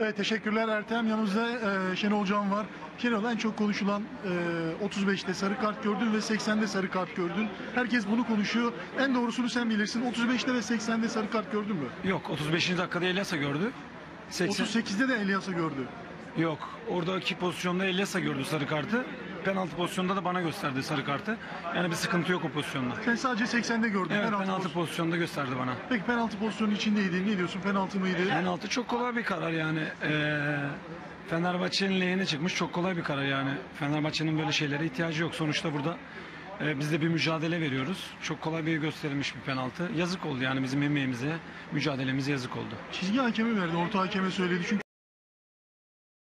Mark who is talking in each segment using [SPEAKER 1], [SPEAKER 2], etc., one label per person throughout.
[SPEAKER 1] Evet teşekkürler Ertem. Yanımızda e, Şenol Can var. Şenol en çok konuşulan e, 35'te sarı kart gördün ve 80'de sarı kart gördün. Herkes bunu konuşuyor. En doğrusunu sen bilirsin. 35'te ve 80'de sarı kart gördün mü?
[SPEAKER 2] Yok 35. dakikada Elyasa gördü. 80...
[SPEAKER 1] 38'de de Elias'ı gördü.
[SPEAKER 2] Yok oradaki pozisyonda Elyasa gördü sarı kartı. Penaltı pozisyonunda da bana gösterdi sarı kartı. Yani bir sıkıntı yok o pozisyonda.
[SPEAKER 1] Sen sadece 80'de gördün.
[SPEAKER 2] Evet
[SPEAKER 1] penaltı
[SPEAKER 2] penaltı pozisyonunda gösterdi bana.
[SPEAKER 1] Peki penaltı pozisyonun içindeydi. Ne diyorsun? Penaltı mıydı?
[SPEAKER 2] Penaltı çok kolay bir karar yani. Ee, Fenerbahçe'nin lehine çıkmış çok kolay bir karar yani. Fenerbahçe'nin böyle şeylere ihtiyacı yok. Sonuçta burada e, biz de bir mücadele veriyoruz. Çok kolay bir gösterilmiş bir penaltı. Yazık oldu yani bizim emeğimize, mücadelemize yazık oldu.
[SPEAKER 1] Çizgi hakemi verdi. Orta hakeme söyledi. Çünkü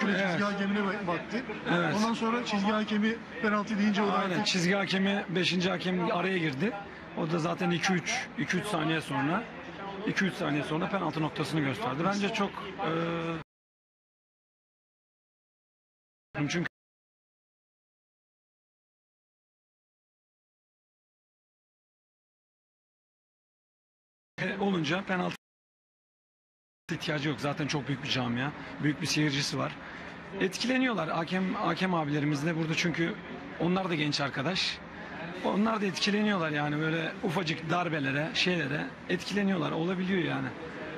[SPEAKER 2] Evet.
[SPEAKER 1] çizgi hakemine bak- baktı.
[SPEAKER 2] Evet.
[SPEAKER 1] Ondan sonra çizgi hakemi penaltı deyince o da
[SPEAKER 2] Aynen
[SPEAKER 1] artık
[SPEAKER 2] çizgi hakemi 5. hakem araya girdi. O da zaten 2-3 2-3 saniye sonra 2-3 saniye sonra penaltı noktasını gösterdi. Bence çok e, çünkü olunca penaltı ihtiyacı yok. Zaten çok büyük bir camia. Büyük bir seyircisi var. Etkileniyorlar. Hakem hakem abilerimiz de burada çünkü onlar da genç arkadaş. Onlar da etkileniyorlar yani böyle ufacık darbelere, şeylere etkileniyorlar. Olabiliyor yani.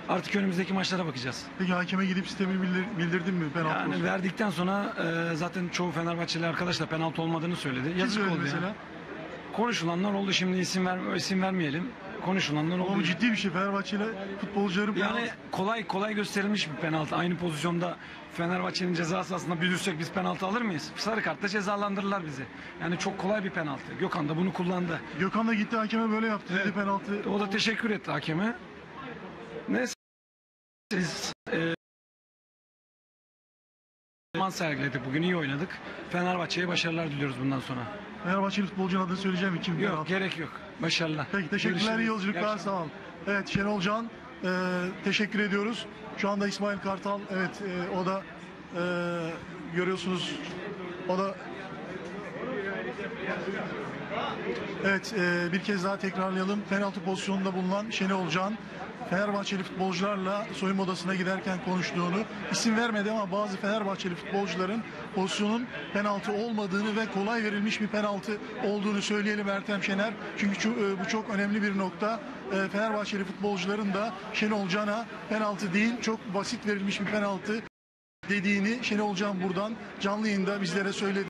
[SPEAKER 2] Artık önümüzdeki maçlara bakacağız.
[SPEAKER 1] Peki hakeme gidip sistemi bildir- bildirdin mi penaltı
[SPEAKER 2] Yani
[SPEAKER 1] pozisyonu?
[SPEAKER 2] verdikten sonra e, zaten çoğu Fenerbahçeli arkadaş da penaltı olmadığını söyledi.
[SPEAKER 1] Kim
[SPEAKER 2] Yazık
[SPEAKER 1] söyledi
[SPEAKER 2] oldu
[SPEAKER 1] mesela?
[SPEAKER 2] yani. Konuşulanlar oldu şimdi isim ver isim vermeyelim. Konuşulanlar
[SPEAKER 1] Ama
[SPEAKER 2] oldu.
[SPEAKER 1] bu ciddi bir şey. Fenerbahçeli futbolcuları
[SPEAKER 2] Yani
[SPEAKER 1] penaltı-
[SPEAKER 2] kolay kolay gösterilmiş bir penaltı. Aynı pozisyonda Fenerbahçe'nin ceza sahasında büzürsek biz penaltı alır mıyız? Sarı kartla cezalandırırlar bizi. Yani çok kolay bir penaltı. Gökhan da bunu kullandı.
[SPEAKER 1] Gökhan da gitti hakeme böyle yaptı dedi penaltı.
[SPEAKER 2] O da teşekkür etti hakeme. Neyse biz e, zaman sergiledik bugün iyi oynadık. Fenerbahçe'ye başarılar diliyoruz bundan sonra.
[SPEAKER 1] Fenerbahçeli futbolcunun adını söyleyeceğim? Kim?
[SPEAKER 2] Yok
[SPEAKER 1] penaltı?
[SPEAKER 2] gerek yok. Başarılar.
[SPEAKER 1] Peki teşekkürler
[SPEAKER 2] Görüşürüz.
[SPEAKER 1] iyi yolculuklar sağ ol. Evet Şenol Can e, teşekkür ediyoruz. Şu anda İsmail Kartal evet e, o da e, görüyorsunuz o da Evet e, bir kez daha tekrarlayalım. Penaltı pozisyonunda bulunan Şenol Can Fenerbahçeli futbolcularla soyunma odasına giderken konuştuğunu isim vermedi ama bazı Fenerbahçeli futbolcuların pozisyonun penaltı olmadığını ve kolay verilmiş bir penaltı olduğunu söyleyelim Ertem Şener. Çünkü e, bu çok önemli bir nokta. E, Fenerbahçeli futbolcuların da Şenol Can'a penaltı değil çok basit verilmiş bir penaltı dediğini Şenol Can buradan canlı yayında bizlere söyledi.